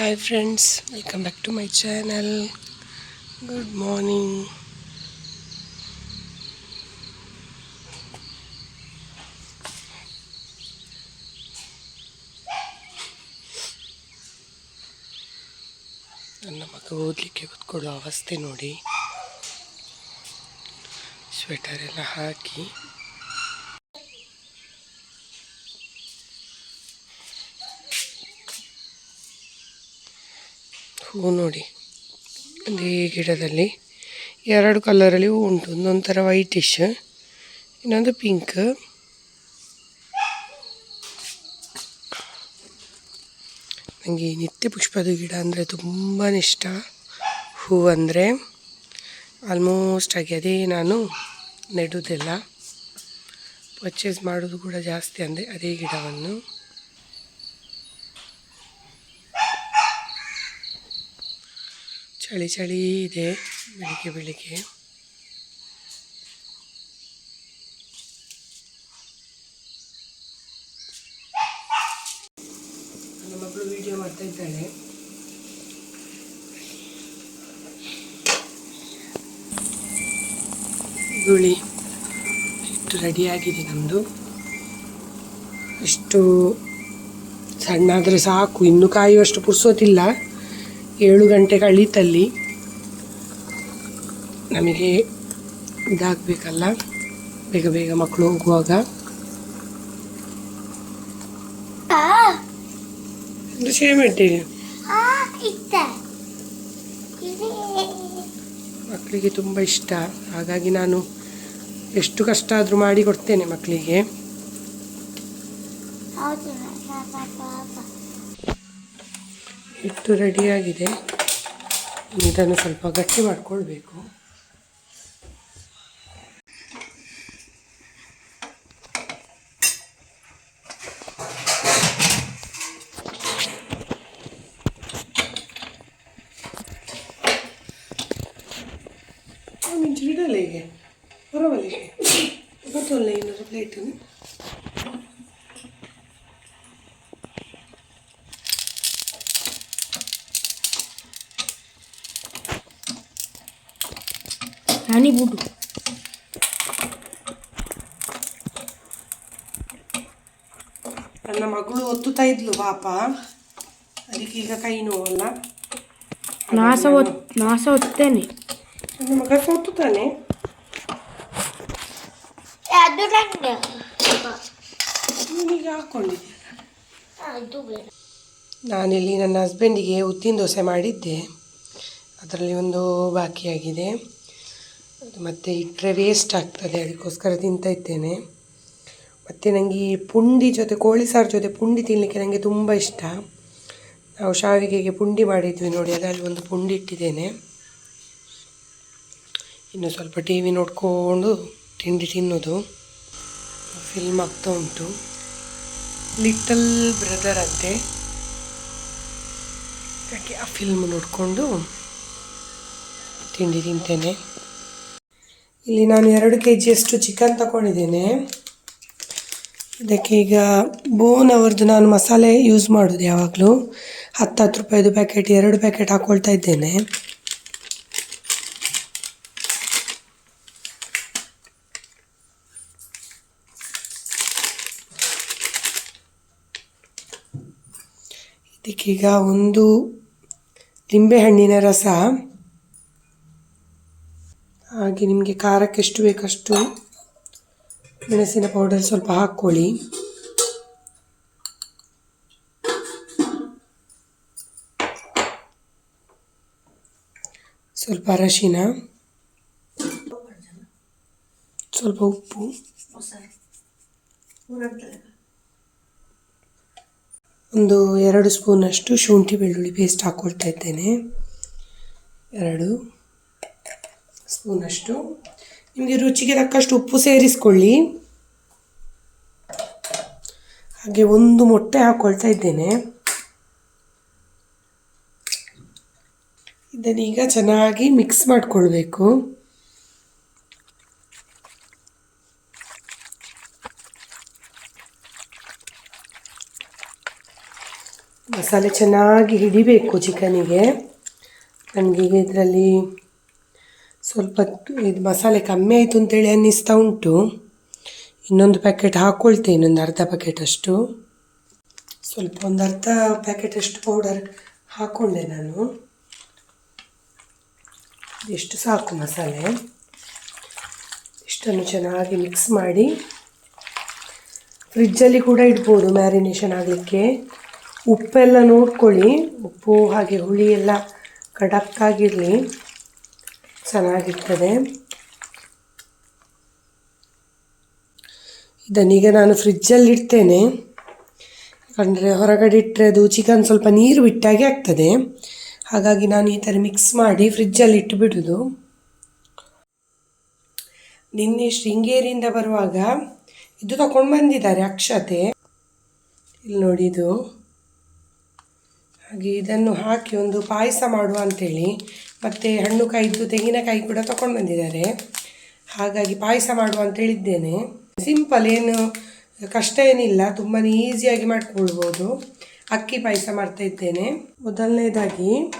Hi friends, welcome back to my channel. Good morning. ನನ್ನ ಮಗ ಓದಲಿಕ್ಕೆ ಕೂತ್ಕೊಳ್ಳೋ ಅವಸ್ಥೆ ನೋಡಿ. ಸ್ವೆಟರ್ ಎಲ್ಲ ಹಾಕಿ. ಹೂ ನೋಡಿ. ಒಂದೇ ಗಿಡದಲ್ಲಿ ಎರಡು ಕಲರಲ್ಲಿ ಹೂ ಉಂಟು. ಒಂದೊಂಥರ ವೈಟಿಶ್ ಇನ್ನೊಂದು ಪಿಂಕ್ ನನಗೆ ನಿತ್ಯ ಪುಷ್ಪದ ಗಿಡ ಅಂದರೆ ತುಂಬಾ ಇಷ್ಟ. ಹೂ ಅಂದರೆ ಆಲ್ಮೋಸ್ಟ್ ಆಗಿ ಅದೇ ನಾನು ನೆಡೋದೆಲ್ಲ. ಪರ್ಚೇಸ್ ಮಾಡೋದು ಕೂಡ ಜಾಸ್ತಿ ಅಂದರೆ ಅದೇ ಗಿಡವನ್ನು. ಚಳಿ ಚಳಿ ಇದೆ, ಬೆಳಿಗ್ಗೆ ಬೆಳಿಗ್ಗೆ ನನ್ನ ಮಗಳು ವಿಡಿಯೋ ಮಾಡ್ತಾ ಇದ್ದಾಳೆ ಗುಳಿ ಇಷ್ಟು ರೆಡಿಯಾಗಿದೆ ನಮ್ಮದು ಇಷ್ಟು ಸಣ್ಣ ಆದರೆ ಸಾಕು ಇನ್ನು ಕಾಯುವಷ್ಟು ಪುರ್ಸೋತಿಲ್ಲ. ಏಳು ಗಂಟೆ ಕಳೀತಲ್ಲಿ. ನಮಗೆ ಇದಾಗಬೇಕಲ್ಲ? ಬೇಗ ಬೇಗ ಮಕ್ಕಳು ಹೋಗುವಾಗ. ಮಕ್ಕಳಿಗೆ ತುಂಬ ಇಷ್ಟ. ಹಾಗಾಗಿ ನಾನು ಎಷ್ಟು ಕಷ್ಟ ಆದರೂ ಮಾಡಿ ಕೊಡ್ತೇನೆ ಮಕ್ಕಳಿಗೆ ಹಿಟ್ಟು ರೆಡಿಯಾಗಿದೆ ಇದನ್ನು ಸ್ವಲ್ಪ ಗಟ್ಟಿ ಮಾಡಿಕೊಳ್ಬೇಕು ಮಿಂಚು ಬಿಡಲ್ಲ ಹೀಗೆ ಹೊರಬಲಿಗೆ ಗೊತ್ತಲ್ಲ ಇನ್ನೊಂದು ಪ್ಲೇಟು ನಾನಿ budu. ನನ್ನ ಮಗಳು ಒತ್ತುತ್ತಾ ಇದ್ಲು ಪಾಪ. ಅದಕ್ಕೆ ಈಗ ಕೈ ನೋವಲ್ಲ. ನಾಸ ಒತ್ ನಾಸ ಒತ್ತೇನೆ. ನನ್ನ ಮಗ ಒತ್ತುತ್ತಾನೆ. ಅದು ನಂಗೆ ನೀನೀಗ ಹಾಕ್ಕೊಂಡಿದ್ದೆ ಅದು ಬೇಡ. ನಾನಿಲ್ಲಿ ನನ್ನ ಹಸ್ಬೆಂಡಿಗೆ ಉದ್ದಿನ ದೋಸೆ ಮಾಡಿದ್ದೆ. ಅದರಲ್ಲಿ ಒಂದು ಬಾಕಿಯಾಗಿದೆ. ಮತ್ತೆ ಇಟ್ಟರೆ ವೇಸ್ಟ್ ಆಗ್ತದೆ, ಅದಕ್ಕೋಸ್ಕರ ತಿಂತಾ ಇದ್ದೇನೆ. ಮತ್ತು ನನಗೆ ಈ ಪುಂಡಿ ಜೊತೆ, ಕೋಳಿ ಸಾರು ಜೊತೆ ಪುಂಡಿ ತಿನ್ನಲಿಕ್ಕೆ ನನಗೆ ತುಂಬ ಇಷ್ಟ. ನಾವು ಶಾವಿಗೆಗೆ ಪುಂಡಿ ಮಾಡಿದ್ವಿ ನೋಡಿ, ಅದರಲ್ಲಿ ಒಂದು ಪುಂಡಿ ಇಟ್ಟಿದ್ದೇನೆ. ಇನ್ನು ಸ್ವಲ್ಪ ಟಿ ವಿ ನೋಡ್ಕೊಂಡು ತಿಂಡಿ ತಿನ್ನೋದು. ಫಿಲ್ಮ್ ಆಗ್ತಾ ಉಂಟು. ಲಿಟಲ್ ಬ್ರದರ್ ಅಂತೆ. ಹಾಗೆ ಆ ಫಿಲ್ಮ್ ನೋಡಿಕೊಂಡು ತಿಂಡಿ ತಿಂತೇನೆ. ಇಲ್ಲಿ ನಾನು ಎರಡು ಕೆ ಜಿಯಷ್ಟು ಚಿಕನ್ ತಗೊಂಡಿದ್ದೇನೆ. ಅದಕ್ಕೆ ಈಗ ಬೋನ್ ಅವ್ರದ್ದು ನಾನು ಮಸಾಲೆ ಯೂಸ್ ಮಾಡೋದು ಯಾವಾಗಲೂ. ಹತ್ತು ಹತ್ತು ರೂಪಾಯಿದು ಪ್ಯಾಕೆಟ್ ಎರಡು ಪ್ಯಾಕೆಟ್ ಹಾಕ್ಕೊಳ್ತಾ ಇದ್ದೇನೆ. ಇದಕ್ಕೀಗ ಒಂದು ಲಿಂಬೆಹಣ್ಣಿನ ರಸ. ಹಾಗೆ ನಿಮಗೆ ಖಾರಕ್ಕೆ ಎಷ್ಟು ಬೇಕಷ್ಟು ಮೆಣಸಿನ ಪೌಡರ್ ಸ್ವಲ್ಪ ಹಾಕ್ಕೊಳ್ಳಿ. ಸ್ವಲ್ಪ ಅರಶಿನ, ಸ್ವಲ್ಪ ಉಪ್ಪು. ಒಂದು ಎರಡು ಸ್ಪೂನಷ್ಟು ಶುಂಠಿ ಬೆಳ್ಳುಳ್ಳಿ ಪೇಸ್ಟ್ ಹಾಕ್ಕೊಳ್ತಾ ಇದ್ದೇನೆ. ಎರಡು. ಸ್ಪೂನಷ್ಟು. ನಿಮಗೆ ರುಚಿಗೆ ತಕ್ಕಷ್ಟು ಉಪ್ಪು ಸೇರಿಸ್ಕೊಳ್ಳಿ. ಹಾಗೆ ಒಂದು ಮೊಟ್ಟೆ ಹಾಕ್ಕೊಳ್ತಾ ಇದ್ದೇನೆ. ಇದನ್ನೀಗ ಚೆನ್ನಾಗಿ ಮಿಕ್ಸ್ ಮಾಡಿಕೊಳ್ಬೇಕು. ಮಸಾಲೆ ಚೆನ್ನಾಗಿ ಹಿಡಿಬೇಕು ಚಿಕನಿಗೆ. ನನಗೆ ಇದರಲ್ಲಿ ಸ್ವಲ್ಪ ಇದು ಮಸಾಲೆ ಕಮ್ಮಿ ಆಯಿತು ಅಂತೇಳಿ ಅನ್ನಿಸ್ತಾ ಉಂಟು. ಇನ್ನೊಂದು ಪ್ಯಾಕೆಟ್ ಹಾಕ್ಕೊಳ್ತೇನೆ ಇನ್ನೊಂದು ಅರ್ಧ ಪ್ಯಾಕೆಟ್ ಅಷ್ಟು. ಸ್ವಲ್ಪ ಒಂದು ಅರ್ಧ ಪ್ಯಾಕೆಟ್ ಅಷ್ಟು ಪೌಡರ್ ಹಾಕ್ಕೊಂಡೆ ನಾನು. ಇಷ್ಟು ಸಾಕು ಮಸಾಲೆ. ಇಷ್ಟನ್ನು ಚೆನ್ನಾಗಿ ಮಿಕ್ಸ್ ಮಾಡಿ. ಫ್ರಿಜ್ಜಲ್ಲಿ ಕೂಡ ಇಡ್ಬೋದು ಮ್ಯಾರಿನೇಷನ್ ಆಗಲಿಕ್ಕೆ. ಉಪ್ಪೆಲ್ಲ ನೋಡ್ಕೊಳ್ಳಿ. ಉಪ್ಪು ಹಾಗೆ ಹುಳಿ ಎಲ್ಲ ಕಡಕ್ಕಾಗಿರಲಿ. ಚೆನ್ನಾಗಿರ್ತದೆ. ಇದನ್ನೀಗ ನಾನು ಫ್ರಿಜ್ಜಲ್ಲಿ ಇಡ್ತೇನೆ. ಯಾಕಂದರೆ ಹೊರಗಡೆ ಇಟ್ಟರೆ ಅದು ಚಿಕನ್ ಸ್ವಲ್ಪ ನೀರು ಬಿಟ್ಟಾಗೆ ಆಗ್ತದೆ. ಹಾಗಾಗಿ ನಾನು ಈ ಥರ ಮಿಕ್ಸ್ ಮಾಡಿ ಫ್ರಿಜ್ಜಲ್ಲಿ ಇಟ್ಟು ಬಿಡೋದು ನಿನ್ನೆ ಶೃಂಗೇರಿಯಿಂದ ಬರುವಾಗ ಇದು ತಗೊಂಡು ಬಂದಿದ್ದಾರೆ ಅಕ್ಷತೆ. ಇಲ್ಲಿ ನೋಡಿ ಇದು. ಹಾಗೆ ಇದನ್ನು ಹಾಕಿ ಒಂದು ಪಾಯಸ ಮಾಡುವ ಅಂತೇಳಿ. ಮತ್ತು ಹಣ್ಣು ಕಾಯಿದ್ದು ತೆಂಗಿನಕಾಯಿ ಕೂಡ ತಗೊಂಡು ಬಂದಿದ್ದಾರೆ. ಹಾಗಾಗಿ ಪಾಯಸ ಮಾಡುವ ಅಂತ ಹೇಳಿದ್ದೇನೆ. ಸಿಂಪಲ್ ಏನು ಕಷ್ಟ ಏನಿಲ್ಲ ತುಂಬಾ ಈಸಿಯಾಗಿ ಮಾಡಿಕೊಳ್ಬೋದು. ಅಕ್ಕಿ ಪಾಯಸ ಮಾಡ್ತಾ ಇದ್ದೇನೆ. ಮೊದಲನೇದಾಗಿ,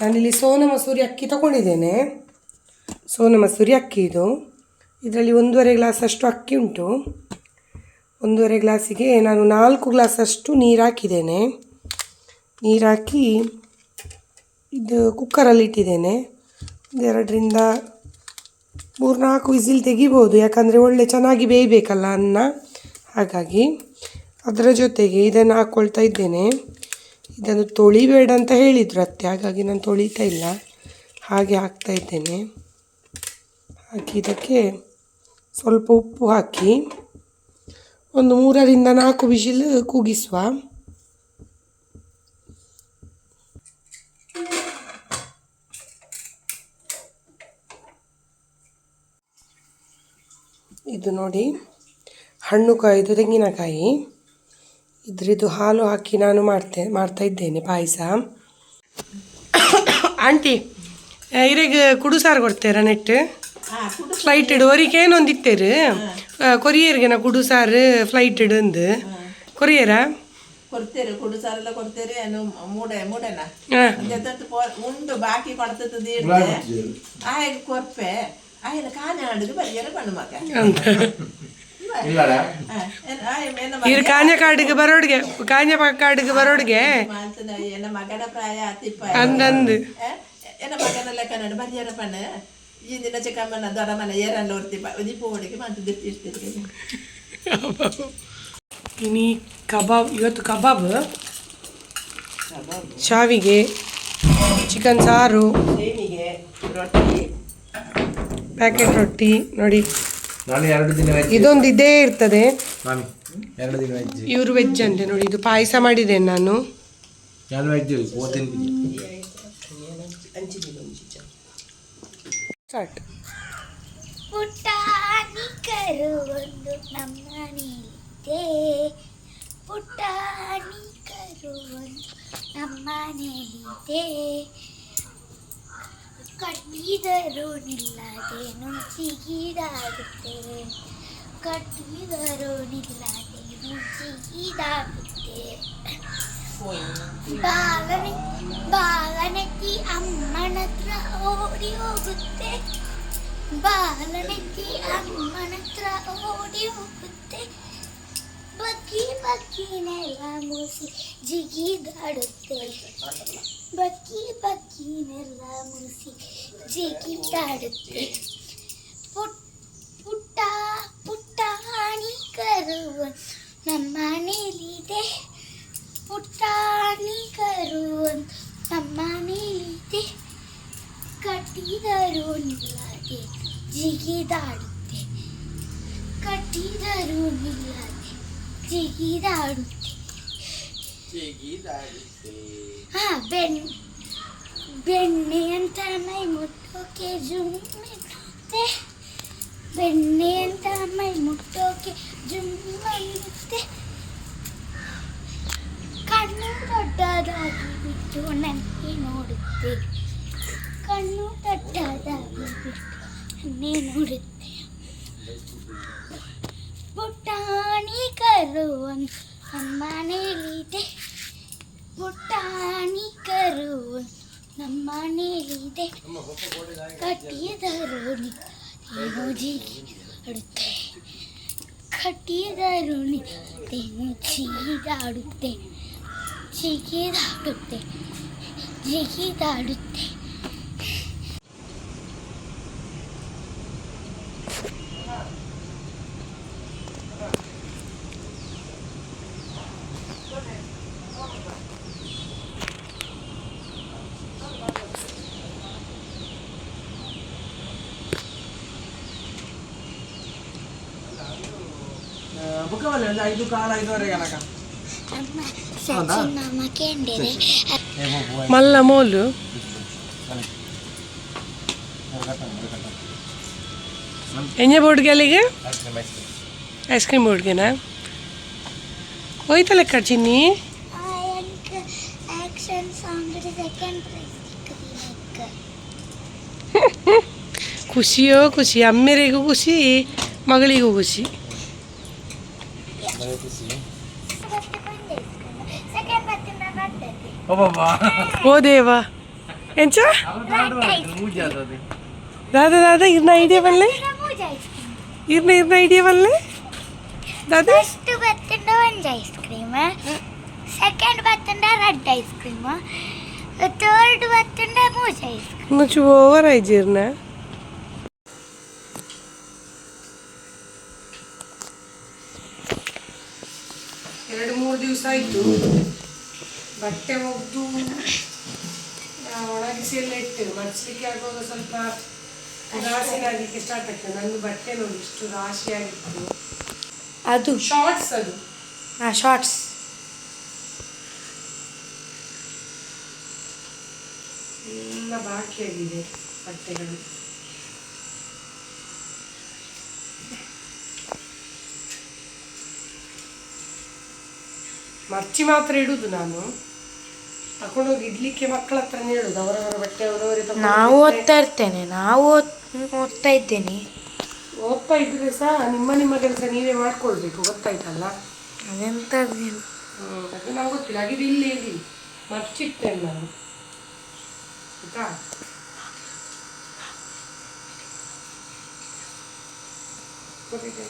ನಾನಿಲ್ಲಿ ಸೋನ ಮಸೂರಿ ಅಕ್ಕಿ ತಗೊಂಡಿದ್ದೇನೆ. ಸೋನ ಮಸೂರಿ ಅಕ್ಕಿ ಇದು. ಇದರಲ್ಲಿ ಒಂದೂವರೆ ಗ್ಲಾಸ್ ಅಷ್ಟು ಅಕ್ಕಿ ಉಂಟು. ಒಂದೂವರೆ ಗ್ಲಾಸಿಗೆ ನಾನು ನಾಲ್ಕು ಗ್ಲಾಸಷ್ಟು ನೀರು ಹಾಕಿದ್ದೇನೆ. ನೀರು ಹಾಕಿ ಇದು ಕುಕ್ಕರಲ್ಲಿ ಇಟ್ಟಿದ್ದೇನೆ. ಮೂರು ಮೂರ್ನಾಲ್ಕು ವಿಸಿಲ್ ತೆಗಿಬೋದು. ಯಾಕಂದರೆ ಒಳ್ಳೆ ಚೆನ್ನಾಗಿ ಬೇಯಬೇಕಲ್ಲ ಅನ್ನ. ಹಾಗಾಗಿ ಅದರ ಜೊತೆಗೆ ಇದನ್ನು ಹಾಕ್ಕೊಳ್ತಾ ಇದ್ದೇನೆ. ಇದನ್ನು ತೊಳಿಬೇಡ ಅಂತ ಹೇಳಿದರು ಅತ್ತೆ. ಹಾಗಾಗಿ ನಾನು ತೊಳಿತಾ ಇಲ್ಲ. ಹಾಗೆ ಹಾಕ್ತಾ ಇದ್ದೇನೆ. ಹಾಕಿ ಇದಕ್ಕೆ ಸ್ವಲ್ಪ ಉಪ್ಪು ಹಾಕಿ ಒಂದು ಮೂರರಿಂದ ನಾಲ್ಕು ವಿಸಿಲ್ ಕೂಗಿಸುವ ಇದು ನೋಡಿ ಹಣ್ಣು ಕಾಯಿ ಇದು ತೆಂಗಿನಕಾಯಿ ಇದ್ರದ್ದು ಹಾಲು ಹಾಕಿ ನಾನು ಮಾಡ್ತೆ ಮಾಡ್ತಾ ಇದ್ದೇನೆ ಪಾಯಸ. ಆಂಟಿ ಇರಿಗೆ ಕುಡು ಸಾರು ಕೊಡ್ತೇರ ನೆಟ್ ಫ್ಲೈಟ್ ಇಡುವರಿಗೆ ಏನೊಂದು ಇತ್ತೇರು? ಕೊರಿಯರ್ಗೆ ನಾ ಕುಡು ಸಾರು ಫ್ಲೈಟ್ ಇಡಂದು ಕೊರಿಯರಾ? ಕೊಡ್ತೇರೆ ಕುಡು ಸಾರೆಲ್ಲ ಕೊಡ್ತೇರೆ ಏನು ಮೂಡೆ ಮೂಡೆನ? ಬಾಕಿ ಕೊಡ್ತದೆ ಕೊರ್ಪೆ? ಇವ್ರು ಕಾಂಜ ಕಾಡಿಗೆ ಬರೋಡ್ಗೆ ಕಾಂಜ ಕಾಡಿಗೆ ಬರೋಡ್ಗೆ ಎನ್ನ ಮಗನ ಪ್ರಾಯ ತಿಪ್ಪ ಅಂದಂದು ಎನ್ನ ಮಗನ ಲೆಕ್ಕ ನಡು ಬರಿಯರ ಪಣ್ಣ ಈ ದಿನ ಚಿಕ್ಕಮ್ಮನ ದೊಡ್ಡ ಮನೆ ಏರಲ್ಲ ಓಡ್ತಿಪ್ಪ ದೀಪ ಓಡಿಗೆ ಮತ್ತೆ ದಿಟ್ಟಿರ್ತಿರ್ತೀನಿ ಇನಿ ಕಬಾಬ್ ಇವತ್ತು ಕಬಾಬ್ ಶಾವಿಗೆ ಚಿಕನ್ ಸಾರು ರೊಟ್ಟಿ ಪ್ಯಾಕೆಟ್ ರೊಟ್ಟಿ ನೋಡಿ. ನಾನು ಎರಡು ದಿನ ವೆಜ್ ಇದೊಂದು ಇದೇ ಇರ್ತದೆ. ಮಾಮಿ ಎರಡು ದಿನ ವೆಜ್ ಇವರು ವೆಜ್ ಅಂತೆ ನೋಡಿ ಇದು ಪಾಯಸ ಮಾಡಿದೆ ನಾನು. ನಾನು ವೆಜ್ ಓದಿನ ಸ್ಟಾರ್ಟ್ ಪುಟ್ಟಾಣಿ ಕರುವೊಂದು ನಮ್ಮನೇಲಿದೆ ಪುಟ್ಟಾಣಿ ಕರುವೊಂದು ನಮ್ಮನೇಲಿದೆ ಕಟ್ಟಿದರೂ ನಿಲ್ಲದೆ ನುಂಚಿಗೀಡಾಡುತ್ತೆ ಕಟ್ಟಿದರೂ ನಿಲ್ಲದೆ ನುಂಚಿಗೀಡಾಡುತ್ತೆ ಬಾಗನೆ ಬಾಗನೆತ್ತಿ ಅಮ್ಮನತ್ರ ಓಡಿ ಹೋಗುತ್ತೆ ಬಾಲನೆತ್ತಿ ಅಮ್ಮನತ್ರ ಓಡಿ ಹೋಗುತ್ತೆ ಬಗ್ಗಿ ಬಗ್ಗಿ ನೆಲ ಮುಸಿ ಜಿಗಿದಾಡುತ್ತೆ ಬಗ್ಗಿ ಬಗ್ಗಿ ನೆಲ ಮುಸಿ ಜಿಗಿದಾಡುತ್ತೆ ಪುಟ್ ಪುಟ್ಟ ಪುಟ್ಟಾಣಿ ಕರುವ ನಮ್ಮನೇಲಿದೆ ಪುಟ್ಟಾಣಿ ಕರುವ ನಮ್ಮನೇಲಿದೆ ಕಟ್ಟಿದರೂ ನಿಲ್ಲದೆ ಜಿಗಿದಾಡುತ್ತೆ ಕಟ್ಟಿದರೂ ನಿಲ್ಲದೆ ಜಿಗಿದಾಡುತ್ತೆ ಹಾ ಬೆನ್ ಬೆಣ್ಣೆ ಅಂತ ಮೈ ಮುಟ್ಟೋಕೆ ಜುಮ್ಮಿರುತ್ತೆ ಬೆಣ್ಣೆ ಅಂತ ಮೈ ಮುಟ್ಟೋಕೆ ಜುಮ್ಮನ್ನುತ್ತೆ ಕಣ್ಣು ದೊಡ್ಡದಾಗಿ ಬಿಟ್ಟು ನನಗೆ ನೋಡುತ್ತೆ ಕಣ್ಣು ದೊಡ್ಡದಾಗಿ ಬಿಟ್ಟು ನನ್ನೇ ನೋಡುತ್ತೆ ಪುಟ್ಟಾಣಿ ಕರುವನ್ ನಮ್ಮನೇಲಿದೆ ಪುಟಾಣಿ ಕರು ನಮ್ಮ ಮನೇಲಿದೆ ಕಟ್ಟಿದರು ಏನು ಜಿಗಿದಾಡುತ್ತೆ ಕಟ್ಟಿದರು ತೇನು ಜಿಗಿದಾಡುತ್ತೆ ಜಿಗಿದಾಡುತ್ತೆ ಜಿಗಿದಾಡುತ್ತೆ ಬುಕ್ಕವಲ್ಲಿ ಒಂದು ಐದು ಕಾಲ ಐದುವರೆಗೆ ಕನಕ ಅಮ್ಮ ಸಚಿನ್ ಮಾಮ ಕೇಂದಿದೆ ಮಲ್ಲ ಮೋಲು ಎಂಜ ಬೋರ್ಡ್ಗೆ ಅಲ್ಲಿಗೆ ಐಸ್ ಕ್ರೀಮ್ ಬೋರ್ಡ್ಗೆನಾ ಹೋಯ್ತಲ್ಲ ಕಡ್ ಚಿನ್ನಿ ಆಕ್ಷನ್ ಸಾಂಗ್ ಸೆಕೆಂಡ್ ಪ್ರೈಸ್ ಖುಷಿಯೋ ಖುಷಿ ಅಮ್ಮೆರಿಗೂ ಖುಷಿ ಮಗಳಿಗೂ ಖುಷಿ ಬರ್ತೈತಿ ಓ ದೇವಾ ಎಂಚ ಪೂಜೆ ಅದು ದಾದಾ ದಾದಾ ಇರ್ನ ಐಡಿಯಾ ಬಲ್ಲೆ ಮೂಜ ಐಸ್ ಕ್ರೀಮ್ ಇರ್ನ ಇರ್ನ ಐಡಿಯಾ ಬಲ್ಲೆ ದಾದಾ ಫಸ್ಟ್ ಬರ್ತಂಡ ಒಂದು ice cream second ಬರ್ತಂಡ red ice cream third ಬರ್ತಂಡ ಮೂಜ ice cream ಮುಚ್ಚು ಓವರ್ ಐಜಿರ್ನ ಎರಡು ಮೂರು ದಿವಸ ಆಯಿತು ಬಟ್ಟೆ ಒಗ್ದು ಒಣಗಿಸಿ ಎಲ್ಲ ಇಟ್ಟು ಮಡಿಸ್ಲಿಕ್ಕೆ ಆಗುವಾಗ ಸ್ವಲ್ಪ ಉದಾಸೀನ ಆಗಲಿಕ್ಕೆ ಸ್ಟಾರ್ಟ್ ಆಗ್ತದೆ. ನಂದು ಬಟ್ಟೆ ನೋಡಿ ಇಷ್ಟು ರಾಶಿ ಆಗಿತ್ತು ಅದು? ಶಾರ್ಟ್ಸ್ ಅದು. ಹಾಂ ಶಾರ್ಟ್ಸ್ ಎಲ್ಲ ಬಾಕಿಯಾಗಿದೆ ಬಟ್ಟೆಗಳು. ಮರ್ಚಿ ಮಾತ್ರ ಇಡುದು ನಾನು. ತಕೊಂಡೋಗಿ ಇಡ್ಲಿಕ್ಕೆ ಮಕ್ಕಳ ಹತ್ರ ಹೇಳುದು ಅವರವರ ಬಟ್ಟೆ ಅವರವರೇ ನಾವು. ಓದ್ತಾ ಇರ್ತೇನೆ ನಾವು ಓದ್- ಓದ್ತಾ ಇದ್ದೇನೆ. ಓದ್ತಾ ಇದ್ರೆ ಸಹ ನಿಮ್ಮ ನಿಮ್ಮ ಕೆಲಸ ನೀವೇ ಮಾಡ್ಕೊಳ್ಬೇಕು ಗೊತ್ತಾಯ್ತಲ್ಲ? ಅದೆಂತ ಅದು ನಂಗೆ ಗೊತ್ತಿಲ್ಲ ಹಾಗಿದ್ರೆ ಇಲ್ಲಿ ಇಲ್ಲಿ ಮರ್ಚಿಟ್ಟೇನೆ ನಾನು. ಆಯ್ತಾ? ಗೊತ್ತಿದೆ.